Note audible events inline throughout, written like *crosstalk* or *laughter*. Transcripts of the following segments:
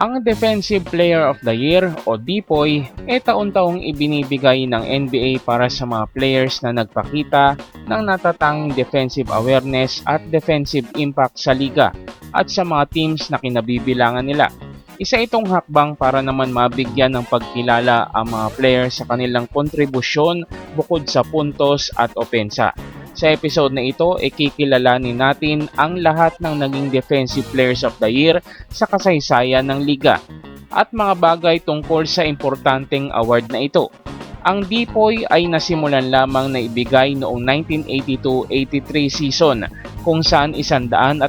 Ang Defensive Player of the Year o DPOY ay taon-taong ibinibigay ng NBA para sa mga players na nagpakita ng natatanging defensive awareness at defensive impact sa liga at sa mga teams na kinabibilangan nila. Isa itong hakbang para naman mabigyan ng pagkilala ang mga players sa kanilang kontribusyon bukod sa puntos at opensa. Sa episode na ito, ikikilalanin natin ang lahat ng naging Defensive Players of the Year sa kasaysayan ng liga at mga bagay tungkol sa importanteng award na ito. Ang DPOY ay nasimulan lamang na ibigay noong 1982-83 season kung saan 124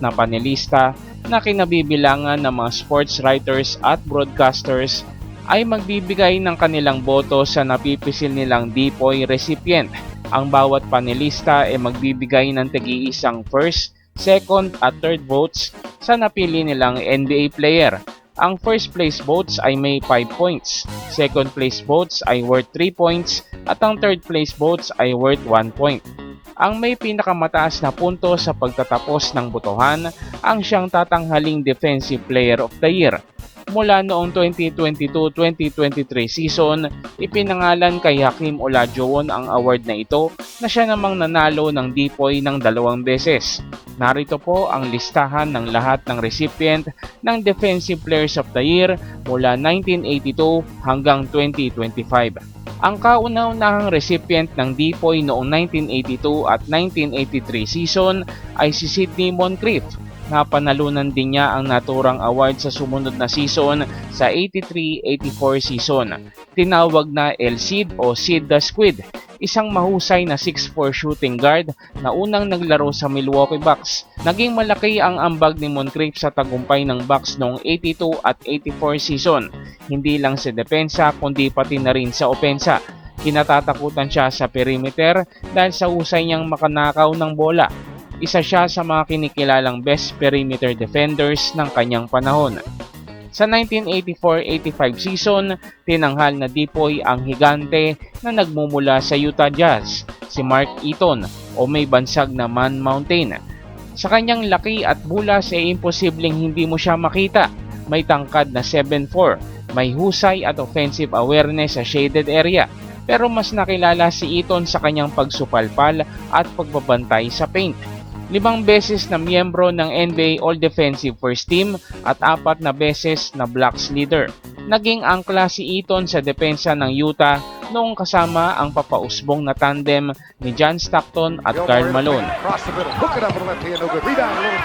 na panelista na kinabibilangan ng mga sports writers at broadcasters ay magbibigay ng kanilang boto sa napipisil nilang DPOY recipient ang bawat panelista ay magbibigay ng tagi-isang first, second at third votes sa napili nilang NBA player. Ang first place votes ay may 5 points, second place votes ay worth 3 points, at ang third place votes ay worth 1 point. Ang may pinakamataas na punto sa pagtatapos ng botohan ang siyang tatanghaling Defensive Player of the Year mula noong 2022-2023 season, ipinangalan kay Hakim Olajuwon ang award na ito na siya namang nanalo ng DPOY ng dalawang beses. Narito po ang listahan ng lahat ng recipient ng Defensive Players of the Year mula 1982 hanggang 2025. Ang kauna-unahang recipient ng DPOY noong 1982 at 1983 season ay si Sidney Moncrief na panalunan din niya ang naturang award sa sumunod na season sa 83-84 season. Tinawag na El Cid o Sid the Squid, isang mahusay na 6'4 shooting guard na unang naglaro sa Milwaukee Bucks. Naging malaki ang ambag ni Moncrief sa tagumpay ng Bucks noong 82 at 84 season, hindi lang sa depensa kundi pati na rin sa opensa. Kinatatakutan siya sa perimeter dahil sa usay niyang makanakaw ng bola isa siya sa mga kinikilalang best perimeter defenders ng kanyang panahon. Sa 1984-85 season, tinanghal na Dipoy ang higante na nagmumula sa Utah Jazz, si Mark Eaton o may bansag na Man Mountain. Sa kanyang laki at bulas ay imposibleng hindi mo siya makita. May tangkad na 7'4, may husay at offensive awareness sa shaded area, pero mas nakilala si Eaton sa kanyang pagsupalpal at pagbabantay sa paint limang beses na miyembro ng NBA All-Defensive First Team at apat na beses na Blacks leader. Naging angkla si Eaton sa depensa ng Utah noong kasama ang papausbong na tandem ni John Stockton at Karl Malone.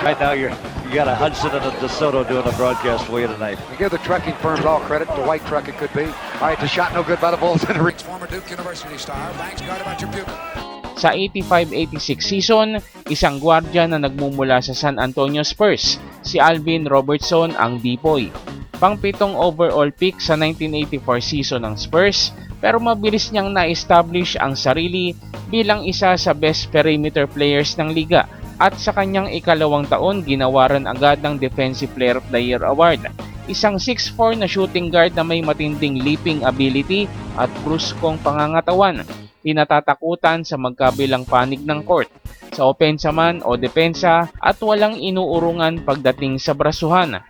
Right now, you're, you got a Hudson and a DeSoto doing the broadcast for you tonight. You give the trucking firms all credit. The white truck it could be. All right, the shot no good by the Bulls. *laughs* Former Duke University star, Banks about your pupil. Sa 85-86 season, isang gwardya na nagmumula sa San Antonio Spurs, si Alvin Robertson ang Dipoy. Pangpitong overall pick sa 1984 season ng Spurs, pero mabilis niyang na-establish ang sarili bilang isa sa best perimeter players ng liga at sa kanyang ikalawang taon ginawaran agad ng Defensive Player of the Year Award. Isang 6'4 na shooting guard na may matinding leaping ability at bruskong pangangatawan pinatatakutan sa magkabilang panig ng court, sa opensa man o depensa at walang inuurungan pagdating sa brasuhan.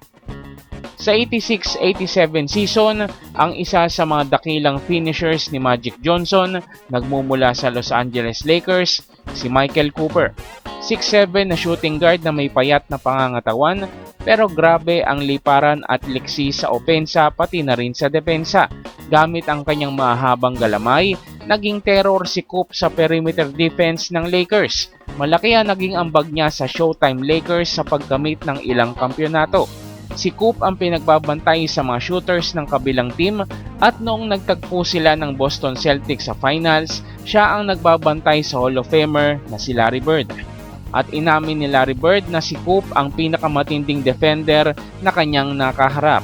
Sa 86-87 season, ang isa sa mga dakilang finishers ni Magic Johnson nagmumula sa Los Angeles Lakers, si Michael Cooper. 6'7 na shooting guard na may payat na pangangatawan pero grabe ang liparan at liksi sa opensa pati na rin sa depensa. Gamit ang kanyang mahabang galamay, naging terror si Coop sa perimeter defense ng Lakers. Malaki ang naging ambag niya sa Showtime Lakers sa pagkamit ng ilang kampyonato. Si Coop ang pinagbabantay sa mga shooters ng kabilang team at noong nagtagpo sila ng Boston Celtics sa finals, siya ang nagbabantay sa Hall of Famer na si Larry Bird. At inamin ni Larry Bird na si Coop ang pinakamatinding defender na kanyang nakaharap.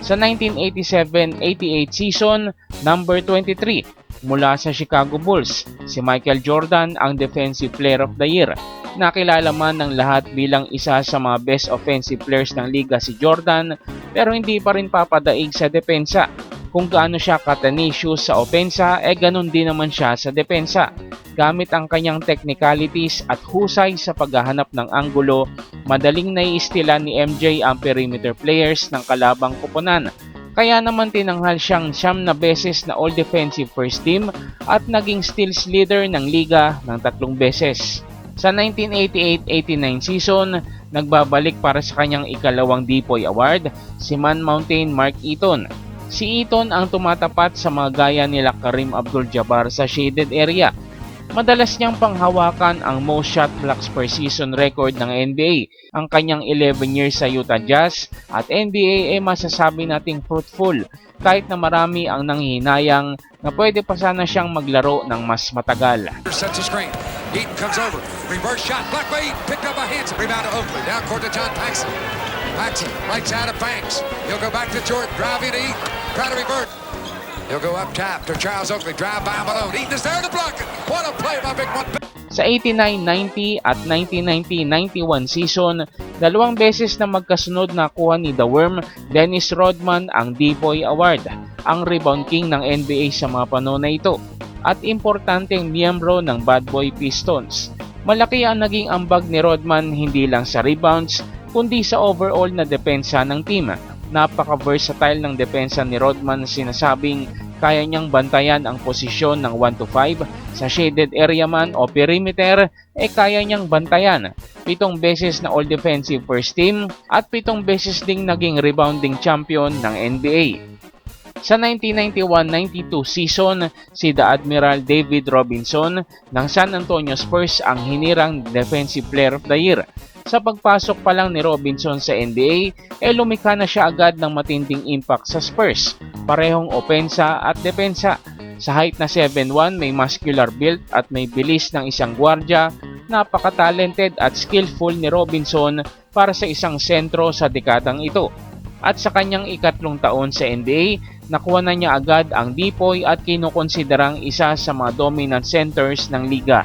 Sa 1987-88 season, number 23, mula sa Chicago Bulls, si Michael Jordan ang Defensive Player of the Year. Nakilala man ng lahat bilang isa sa mga best offensive players ng liga si Jordan pero hindi pa rin papadaig sa depensa. Kung gaano siya ka-tenacious sa opensa, eh ganun din naman siya sa depensa. Gamit ang kanyang technicalities at husay sa paghahanap ng anggulo, madaling naiistila ni MJ ang perimeter players ng kalabang kupunan. Kaya naman tinanghal siyang siyam na beses na All-Defensive First Team at naging steals leader ng liga ng tatlong beses. Sa 1988-89 season, nagbabalik para sa kanyang ikalawang Dipoy Award si Man Mountain Mark Eaton. Si Eaton ang tumatapat sa mga gaya nila Karim Abdul-Jabbar sa shaded area. Madalas niyang panghawakan ang most shot blocks per season record ng NBA. Ang kanyang 11 years sa Utah Jazz at NBA ay masasabi nating fruitful kahit na marami ang nanghihinayang na pwede pa sana siyang maglaro ng mas matagal. Sets a screen. Eaton comes over. Reverse shot. Blocked by Eaton. Picked up by Hanson. Rebound to Oakley. Down court to John Paxson. Paxson right side of Banks. He'll go back to Jordan. Driving to Eaton. Try to revert. He'll go up top to Charles Oakley. Drive by Malone. Eaton is there to block it. What a play by Big One. Sa 89-90 at 1990-91 season, dalawang beses na magkasunod na kuha ni The Worm, Dennis Rodman ang D-Boy Award, ang rebound king ng NBA sa mga panahon na ito, at importanteng miyembro ng Bad Boy Pistons. Malaki ang naging ambag ni Rodman hindi lang sa rebounds, kundi sa overall na depensa ng team. Napaka-versatile ng depensa ni Rodman na sinasabing kaya niyang bantayan ang posisyon ng 1 to 5 sa shaded area man o perimeter eh kaya niyang bantayan. Pitong beses na all defensive first team at pitong beses ding naging rebounding champion ng NBA. Sa 1991-92 season, si The Admiral David Robinson ng San Antonio Spurs ang hinirang Defensive Player of the Year. Sa pagpasok pa lang ni Robinson sa NBA, eh lumikha na siya agad ng matinding impact sa Spurs, parehong opensa at depensa. Sa height na 7'1, may muscular build at may bilis ng isang gwardya, napaka-talented at skillful ni Robinson para sa isang sentro sa dekadang ito. At sa kanyang ikatlong taon sa NBA, nakuha na niya agad ang Dipoy at kinukonsiderang isa sa mga dominant centers ng liga.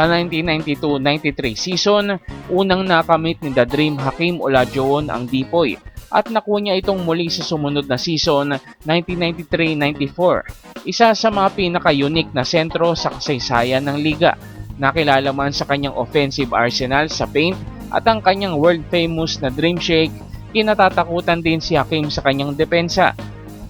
Sa 1992-93 season, unang nakamit ni The Dream Hakim Olajuwon ang Dipoy at nakuha niya itong muli sa sumunod na season 1993-94. Isa sa mga pinaka-unique na sentro sa kasaysayan ng liga. Nakilala man sa kanyang offensive arsenal sa paint at ang kanyang world famous na Dream Shake, kinatatakutan din si Hakim sa kanyang depensa.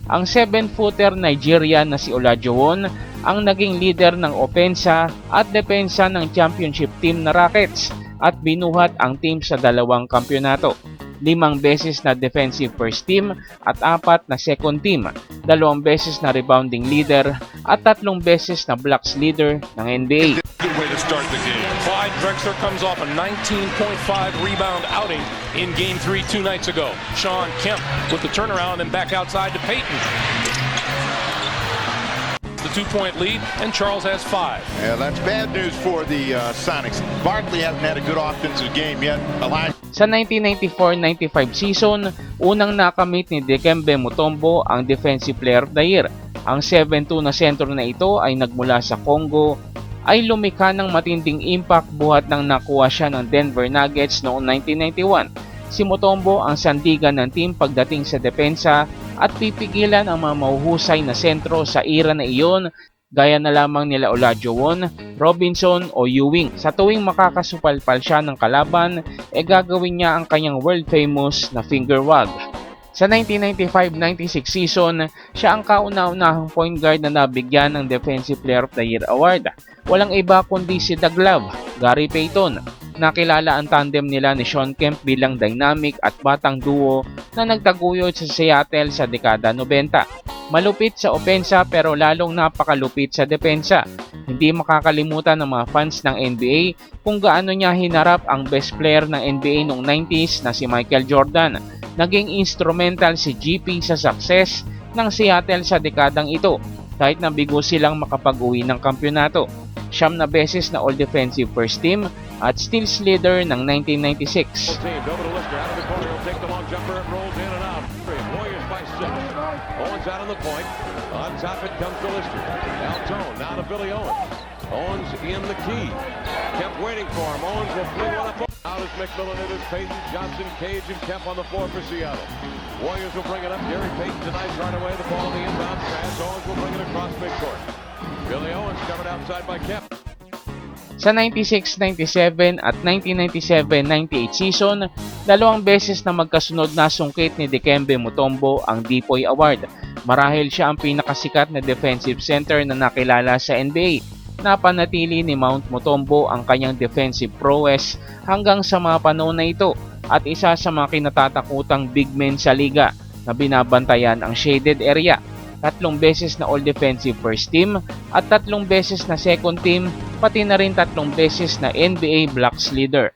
Ang 7-footer Nigerian na si Olajuwon ang naging leader ng opensa at depensa ng championship team na Rockets at binuhat ang team sa dalawang kampyonato. Limang beses na defensive first team at apat na second team, dalawang beses na rebounding leader at tatlong beses na blocks leader ng NBA. Good way to start the game. Clyde Drexler comes off a 19.5 rebound outing in Game 3 two nights ago. Sean Kemp with the turnaround and back outside to Peyton. The two-point lead, and Charles has five. Yeah, that's bad news for the uh, Sonics. Barkley hasn't had a good offensive game yet. Elijah Sa 1994-95 season, unang nakamit ni Dikembe Mutombo ang Defensive Player of the Year. Ang 7'2 na sentro na ito ay nagmula sa Congo ay lumikha ng matinding impact buhat ng nakuha siya ng Denver Nuggets noong 1991. Si Mutombo ang sandigan ng team pagdating sa depensa at pipigilan ang mga mahuhusay na sentro sa era na iyon gaya na lamang nila Olajuwon, Robinson o Ewing. Sa tuwing makakasupalpal siya ng kalaban, e gagawin niya ang kanyang world famous na finger wag. Sa 1995-96 season, siya ang kauna-unahang point guard na nabigyan ng Defensive Player of the Year award. Walang iba kundi si The Glove, Gary Payton. Nakilala ang tandem nila ni Sean Kemp bilang dynamic at batang duo na nagtaguyod sa Seattle sa dekada 90. Malupit sa opensa pero lalong napakalupit sa depensa. Hindi makakalimutan ng mga fans ng NBA kung gaano niya hinarap ang best player ng NBA noong 90s na si Michael Jordan. Naging instrumental si GP sa success ng Seattle sa dekadang ito kahit na bigo silang makapag-uwi ng kampyonato. Siyam na beses na All-Defensive First Team at steals leader ng 1996. Team over to Lister, out of the. Owens point. On top it comes to Lister. Altone, now to Billy Owens. Owens the key. Kemp waiting for him. Owens will fling one. Out is McMillan, it is Payton, Johnson, Cage, and Kemp on the floor for Seattle. Warriors will bring it up. Gary Payton denies right away the ball in the inbound pass. Owens will bring it across midcourt. Billy Owens covered outside by Kemp. Sa 96-97 at 1997-98 season, dalawang beses na magkasunod na sungkit ni Dikembe Mutombo ang Dipoy Award. Marahil siya ang pinakasikat na defensive center na nakilala sa NBA. Napanatili ni Mount Mutombo ang kanyang defensive prowess hanggang sa mga panahon na ito at isa sa mga kinatatakutang big men sa liga na binabantayan ang shaded area. Tatlong beses na All-Defensive First Team at tatlong beses na Second Team pati na rin tatlong beses na NBA Blocks Leader.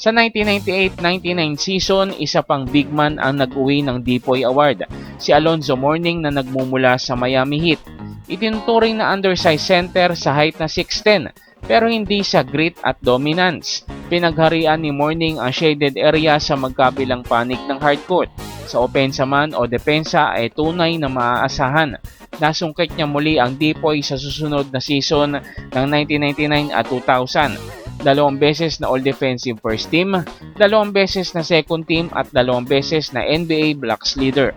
Sa 1998-99 season, isa pang big man ang nag-uwi ng Dipoy Award, si Alonzo Mourning na nagmumula sa Miami Heat. Itinuturing na undersized center sa height na 6'10 pero hindi sa grit at dominance. Pinagharian ni Mourning ang shaded area sa magkabilang panig ng hardcourt. Sa opensa man o depensa ay tunay na maaasahan. Nasungkit niya muli ang Dipoy sa susunod na season ng 1999 at 2000 dalawang beses na All-Defensive First Team, dalawang beses na Second Team at dalawang beses na NBA Blocks Leader.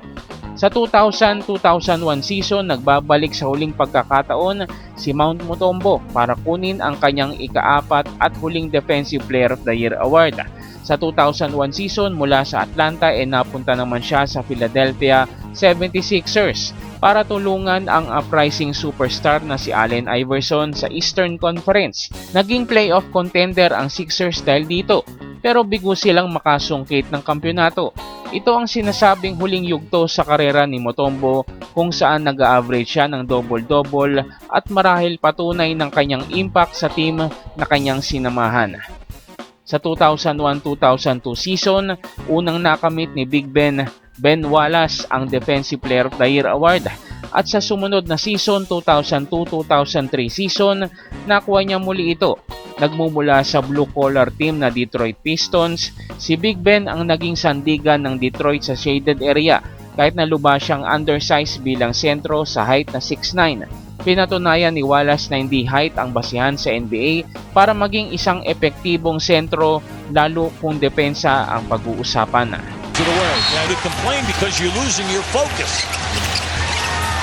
Sa 2000-2001 season, nagbabalik sa huling pagkakataon si Mount Mutombo para kunin ang kanyang ikaapat at huling Defensive Player of the Year award. Sa 2001 season, mula sa Atlanta ay napunta naman siya sa Philadelphia 76ers para tulungan ang uprising superstar na si Allen Iverson sa Eastern Conference. Naging playoff contender ang Sixers dahil dito, pero bigo silang makasungkit ng kampyonato. Ito ang sinasabing huling yugto sa karera ni Motombo kung saan nag-average siya ng double-double at marahil patunay ng kanyang impact sa team na kanyang sinamahan. Sa 2001-2002 season, unang nakamit ni Big Ben Ben Wallace ang Defensive Player of the Year Award at sa sumunod na season 2002-2003 season nakuha niya muli ito. Nagmumula sa blue collar team na Detroit Pistons, si Big Ben ang naging sandigan ng Detroit sa shaded area kahit na lubha siyang undersized bilang sentro sa height na 6'9". Pinatunayan ni Wallace na hindi height ang basihan sa NBA para maging isang epektibong sentro lalo kung depensa ang pag-uusapan. to the way. Now you complain because you're losing your focus.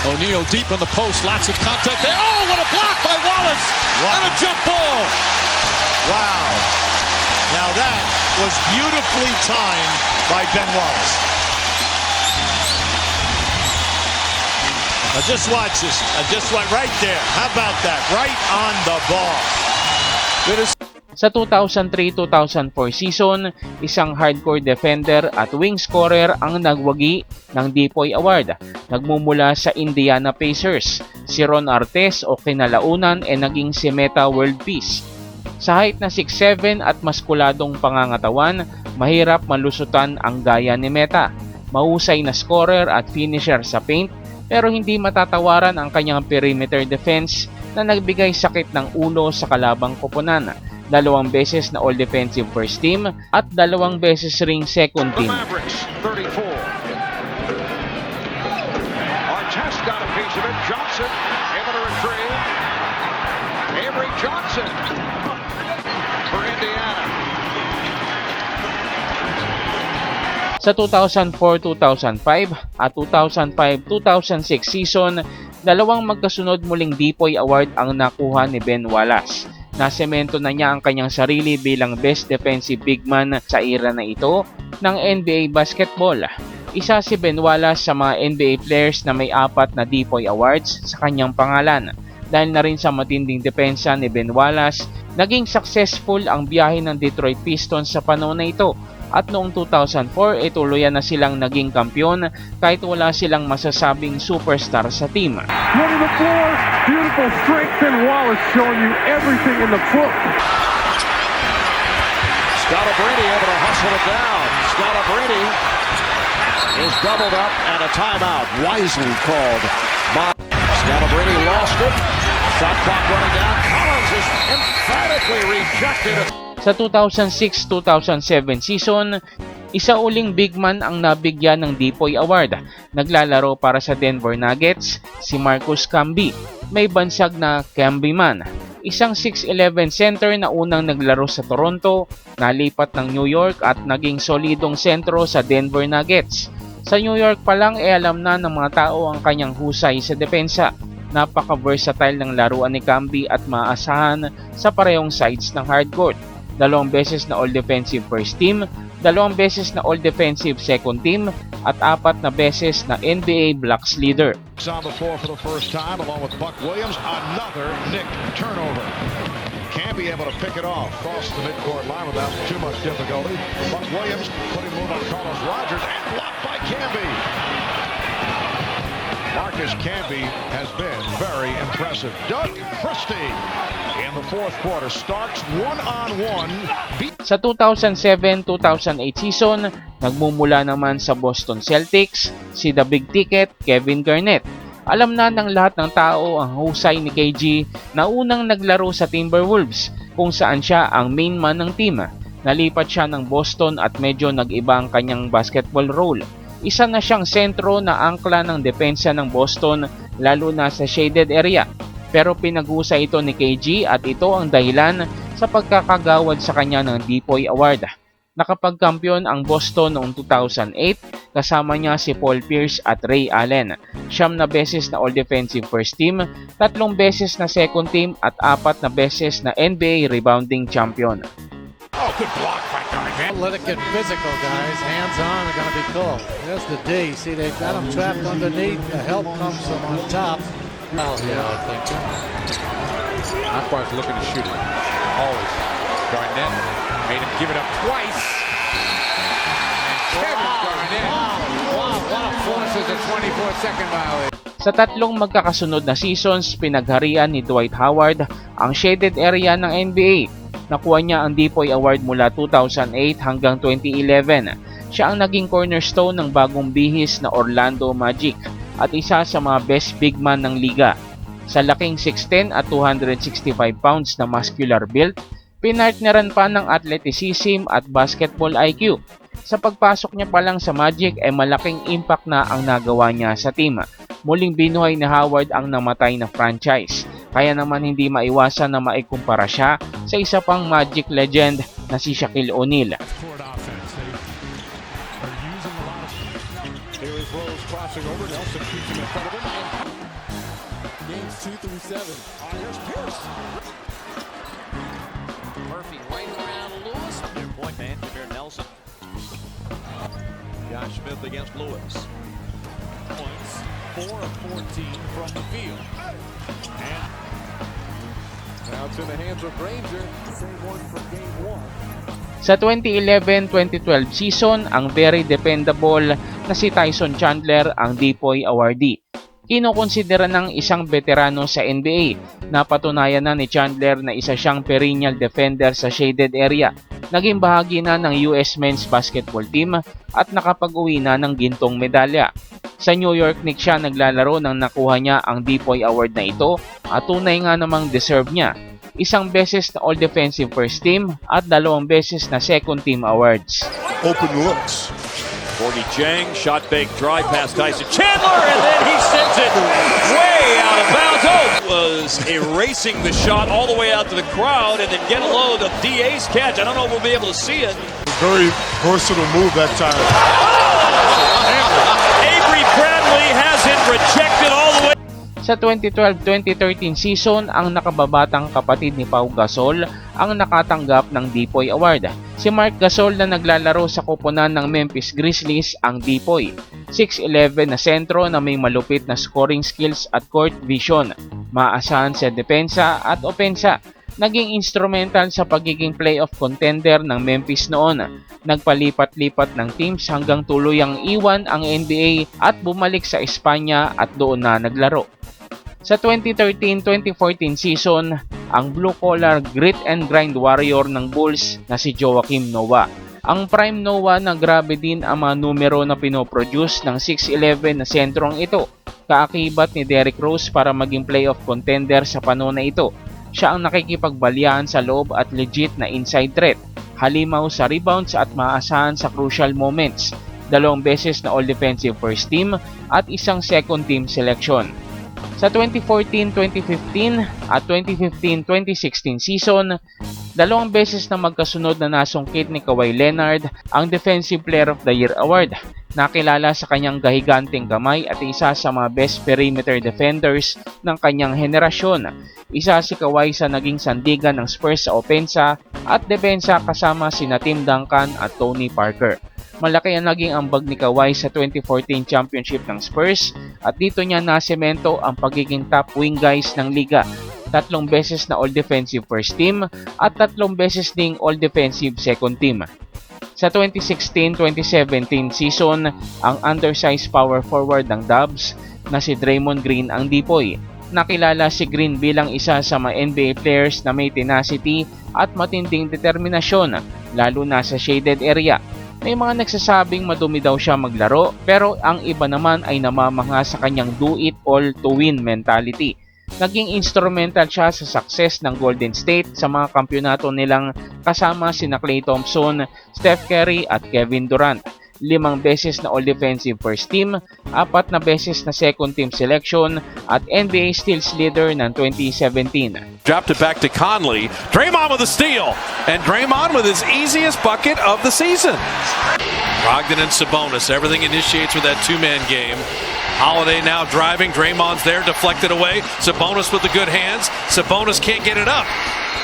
O'Neal deep in the post, lots of contact there. Oh, what a block by Wallace! And a jump ball. Wow. Now that was beautifully timed by Ben Wallace. Now just watch this. Now just what right there. How about that? Right on the ball. Sa 2003-2004 season, isang hardcore defender at wing scorer ang nagwagi ng Dipoy Award. Nagmumula sa Indiana Pacers, si Ron Artes o kinalaunan ay naging si Meta World Peace. Sa height na 6'7 at maskuladong pangangatawan, mahirap malusutan ang gaya ni Meta. Mahusay na scorer at finisher sa paint pero hindi matatawaran ang kanyang perimeter defense na nagbigay sakit ng ulo sa kalabang koponan dalawang beses na All-Defensive First Team at dalawang beses ring Second Team. Mavericks, 34. Artest got a piece of it. Johnson able to retrieve. Avery Johnson for Indiana. Sa 2004-2005 at 2005-2006 season, dalawang magkasunod muling Dipoy Award ang nakuha ni Ben Wallace. Nasemento na niya ang kanyang sarili bilang best defensive big man sa era na ito ng NBA basketball. Isa si Ben Wallace sa mga NBA players na may apat na Dipoy Awards sa kanyang pangalan. Dahil na rin sa matinding depensa ni Ben Wallace, naging successful ang biyahe ng Detroit Pistons sa panahon na ito at noong 2004 ay tuluyan na silang naging kampyon kahit wala silang masasabing superstar sa team. Running the floor, beautiful strength and Wallace showing you everything in the book. Scalabrine able to hustle it down. Scalabrine is doubled up and a timeout wisely called by Scalabrine lost it. Shot clock running down. Collins is emphatically rejected. Sa 2006-2007 season, isa uling big man ang nabigyan ng Dipoy Award. Naglalaro para sa Denver Nuggets, si Marcus Camby. May bansag na Camby man. Isang 6'11 center na unang naglaro sa Toronto, nalipat ng New York at naging solidong sentro sa Denver Nuggets. Sa New York pa lang e alam na ng mga tao ang kanyang husay sa depensa. Napaka-versatile ng laruan ni Camby at maasahan sa parehong sides ng hardcourt dalawang beses na All-Defensive First Team, dalawang beses na All-Defensive Second Team, at apat na beses na NBA Blocks Leader. On the floor for the first time, along with Buck Williams. Another Nick turnover. Can't be able to pick it off. Cross the midcourt line without too much difficulty. Buck Williams putting move on Carlos Rogers and blocked by Camby. Marcus Camby has been very impressive. Doug Christie in the fourth quarter starts one-on-one. Beat Sa 2007-2008 season, nagmumula naman sa Boston Celtics si The Big Ticket Kevin Garnett. Alam na ng lahat ng tao ang husay ni KG na unang naglaro sa Timberwolves kung saan siya ang main man ng team. Nalipat siya ng Boston at medyo nag-iba ang kanyang basketball role. Isa na siyang sentro na angkla ng depensa ng Boston lalo na sa shaded area. Pero pinaghusay ito ni KG at ito ang dahilan sa pagkakagawad sa kanya ng Dipoy Award. Nakapagkampiyon ang Boston noong 2008 kasama niya si Paul Pierce at Ray Allen. Siyam na beses na All-Defensive First Team, tatlong beses na Second Team at apat na beses na NBA Rebounding Champion. Oh, good block it get physical, guys. Hands on are going to be called. There's the D. See, they've got him trapped underneath. The help comes from on top. Foul here, I think. Akbar's looking to shoot it. Always. Garnett made him give it up twice. And Kevin Garnett. Wow, what a force is a 24-second violation. Sa tatlong magkakasunod na seasons, pinagharian ni Dwight Howard ang shaded area ng NBA. Nakuha niya ang Dipoy Award mula 2008 hanggang 2011. Siya ang naging cornerstone ng bagong bihis na Orlando Magic at isa sa mga best big man ng liga. Sa laking 6'10 at 265 pounds na muscular build, pinartneran pa ng athleticism at basketball IQ. Sa pagpasok niya pa lang sa Magic ay malaking impact na ang nagawa niya sa team. Muling binuhay ni Howard ang namatay na franchise. Kaya naman hindi maiwasan na maikumpara siya sa isa pang Magic legend na si Shaquille O'Neal. Murphy right around Lewis. Their point man, Jameer Nelson. Josh Smith against Lewis. Points. Four of 14 from the field. And Sa 2011-2012 season, ang very dependable na si Tyson Chandler ang Dipoy awardee. Kinukonsidera ng isang veterano sa NBA. Napatunayan na ni Chandler na isa siyang perennial defender sa shaded area. Naging bahagi na ng US men's basketball team at nakapag-uwi na ng gintong medalya. Sa New York Knicks siya naglalaro nang nakuha niya ang Dipoy Award na ito at tunay nga namang deserve niya. Isang beses na All-Defensive First Team at dalawang beses na Second Team Awards. Open looks. Gordy Jang, shot fake, drive past Tyson Chandler, and then he sends it way bounds. Oh, Was erasing the shot all the way out to the crowd and then get a load of DA's catch. I don't know if we'll be able to see it. Very versatile move that time. Avery Bradley has it rejected all the way. Sa 2012-2013 season, ang nakababatang kapatid ni Pau Gasol ang nakatanggap ng Dipoy Award. Si Mark Gasol na naglalaro sa koponan ng Memphis Grizzlies ang Dipoy. 6'11 na sentro na may malupit na scoring skills at court vision. Maasahan sa depensa at opensa. Naging instrumental sa pagiging playoff contender ng Memphis noon. Nagpalipat-lipat ng teams hanggang tuluyang iwan ang NBA at bumalik sa Espanya at doon na naglaro. Sa 2013-2014 season, ang blue-collar grit and grind warrior ng Bulls na si Joakim Noah. Ang prime Noah na grabe din ang mga numero na pinoproduce ng 6'11 na sentrong ito. Kaakibat ni Derrick Rose para maging playoff contender sa panahon na ito. Siya ang nakikipagbalyahan sa loob at legit na inside threat. Halimaw sa rebounds at maasahan sa crucial moments. Dalawang beses na all-defensive first team at isang second team selection. Sa 2014-2015 at 2015-2016 season, dalawang beses na magkasunod na nasungkit ni Kawhi Leonard ang Defensive Player of the Year Award. Nakilala sa kanyang gahiganting kamay at isa sa mga best perimeter defenders ng kanyang henerasyon. Isa si Kawhi sa naging sandigan ng Spurs sa opensa at depensa kasama sina Tim Duncan at Tony Parker. Malaki ang naging ambag ni Kawhi sa 2014 championship ng Spurs at dito niya nasemento ang pagiging top wing guys ng liga. Tatlong beses na all-defensive first team at tatlong beses ding all-defensive second team. Sa 2016-2017 season, ang undersized power forward ng Dubs na si Draymond Green ang dipoy. Nakilala si Green bilang isa sa mga NBA players na may tenacity at matinding determinasyon, lalo na sa shaded area. May mga nagsasabing madumi daw siya maglaro pero ang iba naman ay namamangha sa kanyang do it all to win mentality. Naging instrumental siya sa success ng Golden State sa mga kampyonato nilang kasama sina Klay Thompson, Steph Curry at Kevin Durant. Limang beses na All-Defensive First Team, apat na beses na Second Team Selection at NBA Steals Leader ng 2017. Dropped it back to Conley. Draymond with a steal. And Draymond with his easiest bucket of the season. Brogdon and Sabonis. Everything initiates with that two-man game. Holiday now driving. Draymond's there, deflected away. Sabonis with the good hands. Sabonis can't get it up.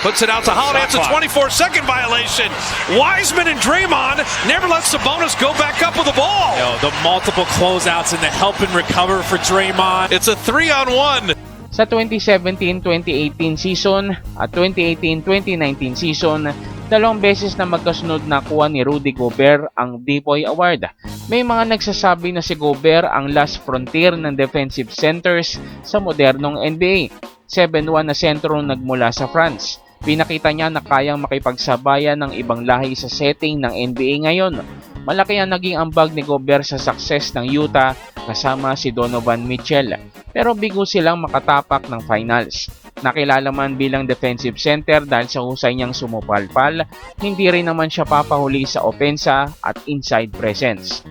Puts it out to Holiday. It's a 24-second violation. Wiseman and Draymond never let Sabonis go back up with the ball. the multiple closeouts and the help and recover for Draymond. It's a three-on-one. Sa 2017-2018 season at 2018-2019 season, dalawang beses na magkasunod na kuha ni Rudy Gobert ang Depoy Award. May mga nagsasabi na si Gobert ang last frontier ng defensive centers sa modernong NBA. 7-1 na sentrong nagmula sa France. Pinakita niya na kayang makipagsabayan ng ibang lahi sa setting ng NBA ngayon. Malaki ang naging ambag ni Gobert sa success ng Utah kasama si Donovan Mitchell. Pero bigo silang makatapak ng finals. Nakilala man bilang defensive center dahil sa husay niyang sumupalpal, hindi rin naman siya papahuli sa opensa at inside presence.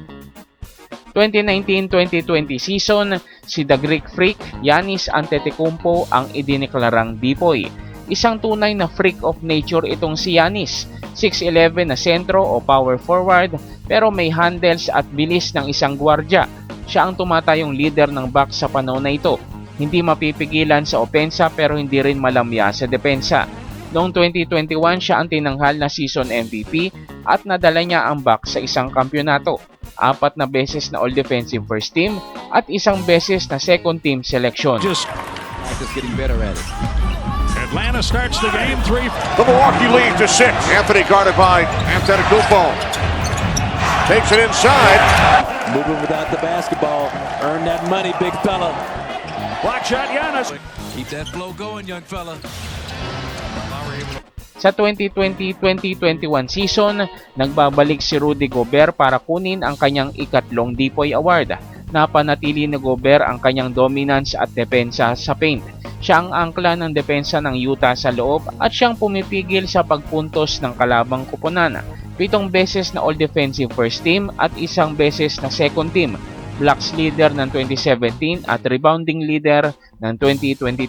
2019-2020 season, si The Greek Freak, Yanis Antetokounmpo ang idineklarang Dipoy. Isang tunay na freak of nature itong si Yanis. 6'11 na sentro o power forward pero may handles at bilis ng isang gwardya. Siya ang tumatayong leader ng Bucks sa panahon na ito. Hindi mapipigilan sa opensa pero hindi rin malamya sa depensa. Noong 2021 siya ang tinanghal na season MVP at nadala niya ang Bucks sa isang kampyonato. Apat na beses na all-defensive first team at isang beses na second team selection. Just Atlanta starts the game three. The Milwaukee lead to six. Anthony guarded by Antetokounmpo. Takes it inside. Moving without the basketball. Earn that money, big fella. Block shot, Giannis. Keep that flow going, young fella. Sa 2020-2021 season, nagbabalik si Rudy Gobert para kunin ang kanyang ikatlong Depoy Award. Napanatili ni Gobert ang kanyang dominance at depensa sa paint. Siya ang angkla ng depensa ng Utah sa loob at siyang pumipigil sa pagpuntos ng kalabang kupunan. Pitong beses na all-defensive first team at isang beses na second team. Blocks leader ng 2017 at rebounding leader ng 2022.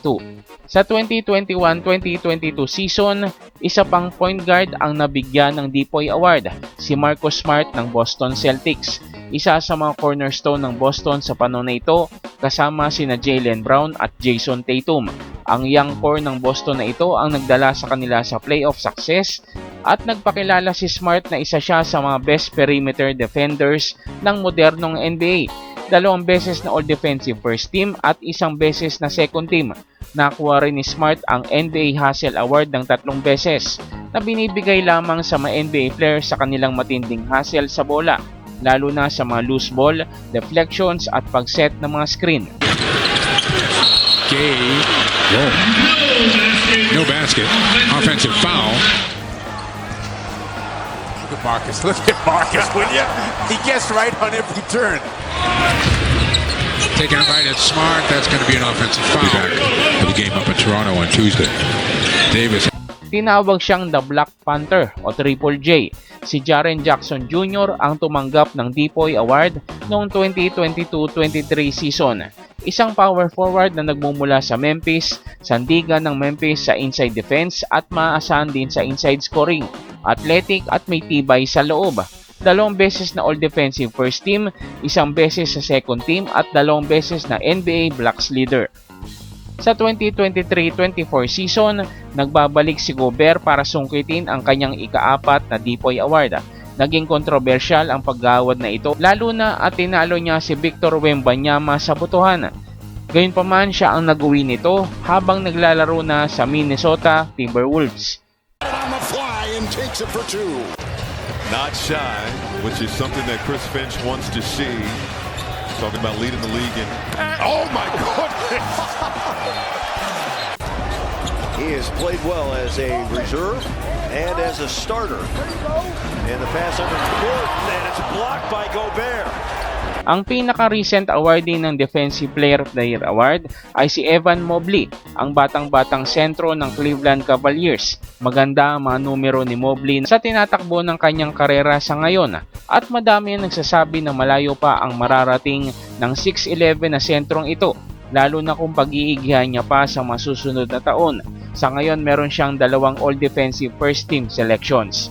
Sa 2021-2022 season, isa pang point guard ang nabigyan ng Depoy Award, si Marcus Smart ng Boston Celtics. Isa sa mga cornerstone ng Boston sa panahon na ito, kasama sina Jalen Brown at Jason Tatum. Ang young core ng Boston na ito ang nagdala sa kanila sa playoff success at nagpakilala si Smart na isa siya sa mga best perimeter defenders ng modernong NBA. Dalawang beses na all-defensive first team at isang beses na second team. Nakuha rin ni Smart ang NBA Hustle Award ng tatlong beses na binibigay lamang sa mga NBA players sa kanilang matinding hustle sa bola, lalo na sa mga loose ball, deflections at pag-set ng mga screen. Shea. Whoa. No basket. Offensive foul. Look at Marcus. Look at Marcus, will you? He gets right on every turn. Taking it right at Smart. That's going to be an offensive foul. Be back for the game up in Toronto on Tuesday. Davis. Tinawag siyang The Black Panther o Triple J. Si Jaren Jackson Jr. ang tumanggap ng Depoy Award noong 2022-23 season. Isang power forward na nagmumula sa Memphis, sandigan ng Memphis sa inside defense at maaasahan din sa inside scoring. Athletic at may tibay sa loob. Dalawang beses na All Defensive First Team, isang beses sa Second Team at dalawang beses na NBA Blocks Leader. Sa 2023-24 season, nagbabalik si Gobert para sungkitin ang kanyang ikaapat na Depoy Award. Naging kontrobersyal ang paggawad na ito lalo na at tinalo niya si Victor Wembanyama sa botohan. Gayunpaman siya ang nag-uwi nito habang naglalaro na sa Minnesota Timberwolves. Not shy, which is something that Chris Finch wants to see. Talking about leading the league in. *laughs* Oh my goodness! He has played well as a reserve and as a starter. And the pass under court, and it's blocked by Gobert. Ang pinaka-recent awardee ng Defensive Player of the Year Award ay si Evan Mobley, ang batang-batang sentro ng Cleveland Cavaliers. Maganda ang mga numero ni Mobley sa tinatakbo ng kanyang karera sa ngayon at madami ang nagsasabi na malayo pa ang mararating ng 6'11 na sentrong ito lalo na kung pag-iigihan niya pa sa masusunod na taon. Sa ngayon meron siyang dalawang All-Defensive First Team selections.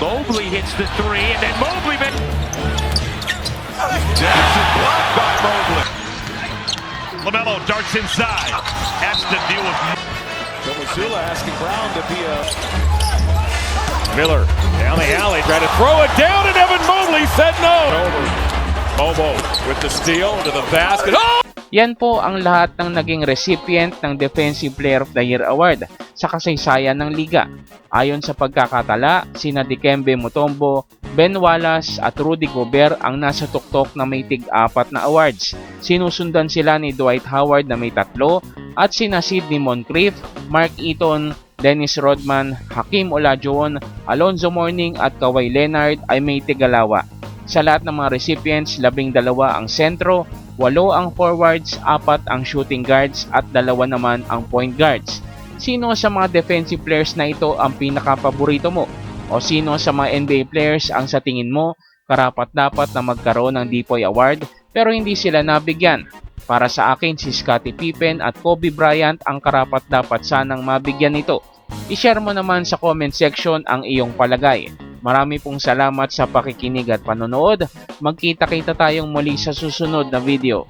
Mobley hits the three, and then Mobley. Jackson blocked by Mobley. LaMelo darts inside. The deal with So Missoula asking Brown to be a Miller. Down the alley, trying to throw it down, and Evan Mobley said no. Over. Mobo with the steal to the basket. Oh! Yan po ang lahat ng naging recipient ng Defensive Player of the Year Award sa kasaysayan ng liga. Ayon sa pagkakatala, sina Dikembe Mutombo, Ben Wallace at Rudy Gobert ang nasa tuktok na may tig-apat na awards. Sinusundan sila ni Dwight Howard na may tatlo at sina Sidney Moncrief, Mark Eaton, Dennis Rodman, Hakim Olajuwon, Alonzo Mourning at Kawhi Leonard ay may tigalawa. Sa lahat ng mga recipients, labing dalawa ang sentro, walo ang forwards, apat ang shooting guards at dalawa naman ang point guards. Sino sa mga defensive players na ito ang pinaka-paborito mo? O sino sa mga NBA players ang sa tingin mo karapat-dapat na magkaroon ng Depoy Award pero hindi sila nabigyan? Para sa akin, si Scottie Pippen at Kobe Bryant ang karapat-dapat sanang mabigyan nito. I-share mo naman sa comment section ang iyong palagay. Marami pong salamat sa pakikinig at panonood. Magkita-kita tayong muli sa susunod na video.